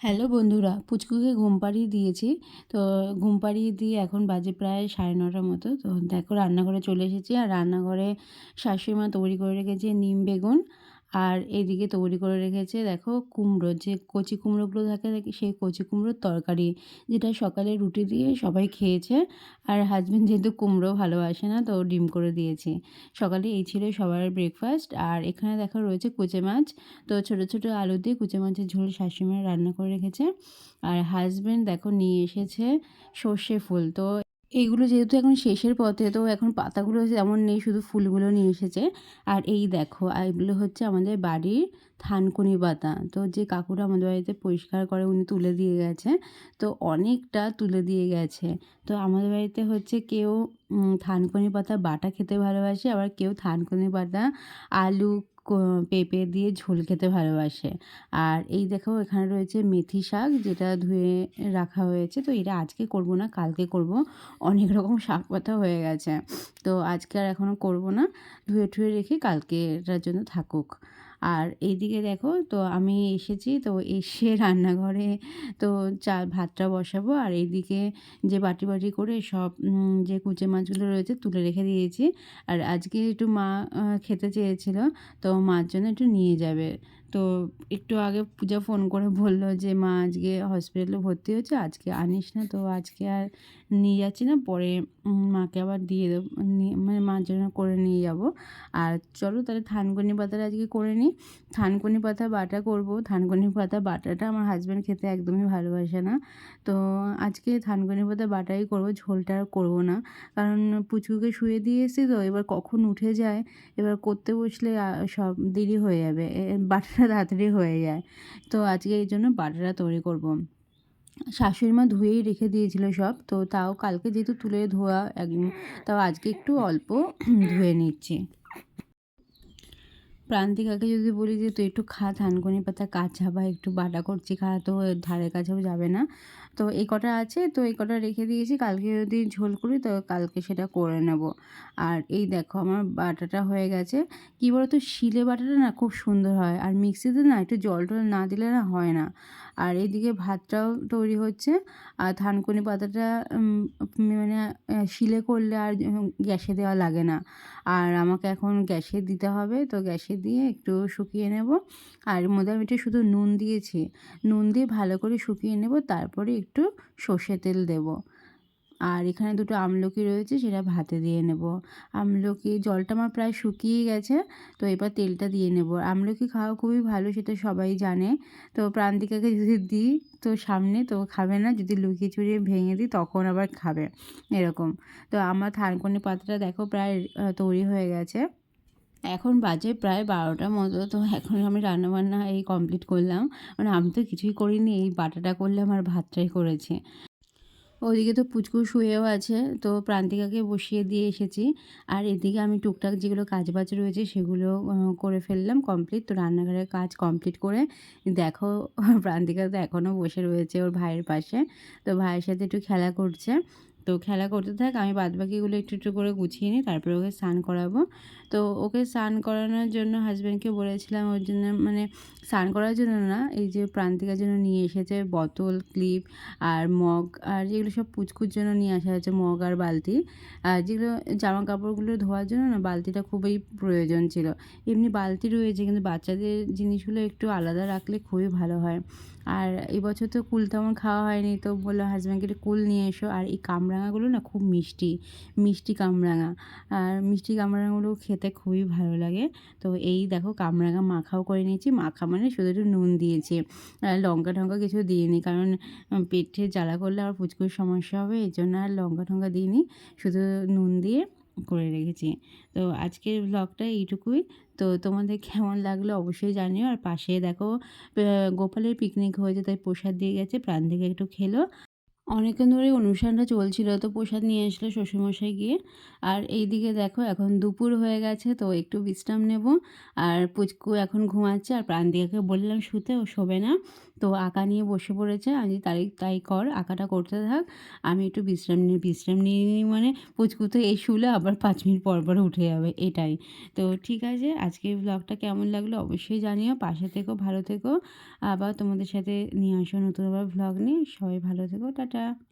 Hello বন্ধুরা, পুচকুকে ঘুম পাড়িয়ে দিয়েছি। তো ঘুম পাড়িয়ে দিয়ে এখন বাজে প্রায় সাড়ে নটার মতো। তো দেখো রান্নাঘরে চলে এসেছি আর রান্নাঘরে শাশুড়ি মা তৈরি করে রেখেছে নিম বেগুন। আর এদিকে তৈরি করে রেখেছে, দেখো, কুমড়ো, যে কচি কুমড়োগুলো থাকে সেই কচি কুমড়োর তরকারি, যেটা সকালে রুটি দিয়ে সবাই খেয়েছে। আর হাজব্যান্ড যেহেতু কুমড়ো ভালোবাসে না, তো ডিম করে দিয়েছি। সকালে এই ছিল সবার ব্রেকফাস্ট আর এখানে দেখো রয়েছে কুচে মাছ। তো ছোটো ছোটো আলু দিয়ে কুচে মাছের ঝোল শাশুড়ি রান্না করে রেখেছে। আর হাজব্যান্ড দেখো নিয়ে এসেছে সর্ষে ফুল, তো এইগুলো যেহেতু এখন শেষের পথে, তো এখন পাতাগুলো যেমন নেই, শুধু ফুলগুলো নিয়ে এসেছে। আর এই দেখো এগুলো হচ্ছে আমাদের বাড়ির থানকুনি পাতা। তো যে কাকুরা আমাদের বাড়িতে পরিষ্কার করে, উনি তুলে দিয়ে গেছে। তো অনেকটা তুলে দিয়ে গেছে। তো আমাদের বাড়িতে হচ্ছে কেউ থানকুনি পাতা বাটা খেতে ভালোবাসে, আবার কেউ থানকুনি পাতা, আলু পেঁপে দিয়ে ঝোল খেতে ভালোবাসে। আর এই দেখো এখানে রয়েছে মেথি শাক যেটা ধুয়ে রাখা হয়েছে। তো এটা আজকে করব না, কালকে করব। অনেক রকম শাক পাতা হয়ে গেছে। তো আজকে আর এখনও করব না, ধুয়ে ঠুয়ে রেখে কালকে এটার জন্য থাকুক। আর এইদিকে দেখো, তো আমি এসেছি, তো এসে রান্নাঘরে, তো চা ভাতটা বসাবো। আর এইদিকে যে বাটি বাটি করে সব যে কুচে মাছগুলো রয়েছে তুলে রেখে দিয়েছি। আর আজকে একটু মা খেতে চেয়েছিল, তো মার জন্য একটু নিয়ে যাবে। তো একটু আগে পূজা ফোন করে বলল যে, মা, আজকে হসপিটালে ভর্তি হচ্ছে আজকে আনিস না, তো আজকে আর নিয়ে যাচ্ছি না, পরে মাকে আবার দিয়ে দেবো মানে মার জন্য করে নিয়ে যাব। আর চলো তাহলে থানকুনি পাতাটা আজকে করে নিই। থানকুনি পাতা বাটা করব। থানকুনি পাতা বাটাটা আমার হাজব্যান্ড খেতে একদমই ভালোবাসে না। তো আজকে থানকুনি পাতা বাটাই করব, ঝোলটা আর করব না। কারণ পুচকুকে শুয়ে দিয়ে এসেছি তো, এবার কখন উঠে যায়, এবার করতে বসলে সব দেরি হয়ে যাবে। তাড়াতাড়ি হয়ে যায়। তো আজকে এই জন্য বাটাটা তৈরি করব। শাশুড়ি মা ধুয়েই রেখে দিয়েছিল সব, তো তাও কালকে যেহেতু তুলে ধোয়া তাও আজকে একটু অল্প ধুয়ে নিচ্ছি। প্রান্তিকাকে যদি বলি যে, তুই একটু খা, থানকুনি পাতা, কাঁচা বা একটু বাটা করছি, খা, তো ধারে কাছেও যাবে না। তো এই কটা আছে, তো এই কটা রেখে দিয়েছি। কালকে যদি ঝোল করি, তো কালকে সেটা করে নেব। আর এই দেখো, আমার বাটাটা হয়ে গেছে। কী বলতো, শিলে বাটাটা না খুব সুন্দর হয়। আর মিক্সিতে না একটু জল টল না দিলে না হয় না। আর এইদিকে ভাতটাও তৈরি হচ্ছে। আর থানকুনি পাতাটা মানে শিলে করলে আর গ্যাসে দেওয়া লাগে না। আর আমাকে এখন গ্যাসে দিতে হবে। তো গ্যাসে দিয়ে একটু শুকিয়ে নেব। আর মধ্যে আমি শুধু নুন দিয়েছি। নুন দিয়ে ভালো করে শুকিয়ে নেব। তারপরে একটু সর্ষে তেল দেবো। আর এখানে দুটো আমলকি রয়েছে, সেটা ভাতে দিয়ে নেব। আমলকি, জলটা আমার প্রায় শুকিয়ে গেছে, তো এবার তেলটা দিয়ে নেব। আমলকি খাওয়া খুবই ভালো, সেটা সবাই জানে। তো প্রান্তিকাকে যদি দিই তো সামনে, তো খাবে না, যদি লুকিয়ে চুরিয়ে ভেঙে দিই, তখন আবার খাবে, এরকম। তো আমার থানকনি পাতাটা দেখো প্রায় তৈরি হয়ে গেছে। এখন বাজে প্রায় বারোটার মতো, তো এখন আমি রান্নাবান্না এই কমপ্লিট করলাম। মানে আমি তো কিছুই করিনি, এই বাটাটা করলে আমার ভাতটাই করেছি। ওইদিকে তো পুচকু শুয়েও আছে, তো প্রান্তিকাকে বসিয়ে দিয়ে এসেছি। আর এদিকে আমি টুকটাক যেগুলো কাজ বাজ রয়েছে সেগুলো করে ফেললাম কমপ্লিট তো রান্নাঘরের কাজ কমপ্লিট করে দেখো, প্রান্তিকা তো এখনও বসে রয়েছে ওর ভাইয়ের পাশে। তো ভাইয়ের সাথে একটু খেলা করছে। তো খেলা করতে থাক, আমি বাদবাকিগুলো একটু একটু করে গুছিয়ে নিই, তারপরে ওকে স্নান করাবো। তো ওকে স্নান করানোর জন্য হাজব্যান্ডকে বলেছিলাম ওর জন্য মানে স্নান করার জন্য না, এই যে প্রান্তিকার জন্য নিয়ে এসেছে, বোতল, ক্লিপ আর মগ আর যেগুলো সব পুচকুর জন্য নিয়ে আসা হয়েছে, মগ আর বালতি। আর যেগুলো জামা কাপড়গুলো ধোয়ার জন্য না, বালতিটা খুবই প্রয়োজন ছিল। এমনি বালতি রয়েছে, কিন্তু বাচ্চাদের জিনিসগুলো একটু আলাদা রাখলে খুবই ভালো হয়। আর এবছর তো কুল তেমন খাওয়া হয়নি, তো বলল হাজব্যান্ডকে কুল নিয়ে এসো, আর এই কামরাঙাগুলো না খুব মিষ্টি মিষ্টি কামরাঙা। আর মিষ্টি কামরাঙাগুলো খেতে খুবই ভালো লাগে। তো এই দেখো কামরাঙা মাখাও করে নিয়েছি। মাখা মানে শুধু একটু নুন দিয়েছি। আর লঙ্কা টঙ্কা কিছু দিইনি কারণ পেটে জ্বালা করলে আর ফুচকুর সমস্যা হবে এই জন্য আর লঙ্কা টঙ্কা দিইনি। শুধু নুন দিয়ে করে রেখেছি। তো আজকের ব্লগটা এইটুকুই। তো তোমাদের কেমন লাগল অবশ্যই জানিও। আর পাশে দেখো গোপালের পিকনিক হয়েছে, তাই প্রসাদ দিয়ে গেছে। প্রাণ থেকে একটু খেলো। অনেকক্ষণ ধরে অনুষ্ঠানটা চলছিল, তো প্রসাদ নিয়ে আসলো শ্বশুরমশাই গিয়ে। আর এই দিকে দেখো, এখন দুপুর হয়ে গেছে, তো একটু বিশ্রাম নেব। আর পুচকু এখন ঘুমাচ্ছে, আর প্রান্তিকাকে বললাম, শুতে, ও শোবে না। তো আঁকা নিয়ে বসে পড়েছে। আমি তাই তাই কর, আঁকাটা করতে থাক। আমি একটু বিশ্রাম নিয়ে বিশ্রাম নিয়ে নিই মানে পুচকু এই শুলে আবার পাঁচ মিনিট পর পর উঠে যাবে, এটাই। তো ঠিক আছে, আজকের ব্লগটা কেমন লাগল অবশ্যই জানিও, পাশে থেকো, ভালো থেকো। আবার তোমাদের সাথে নিয়ে আসো নতুন আবার ভ্লগ নিয়ে। সবাই ভালো থেকো, টাটা।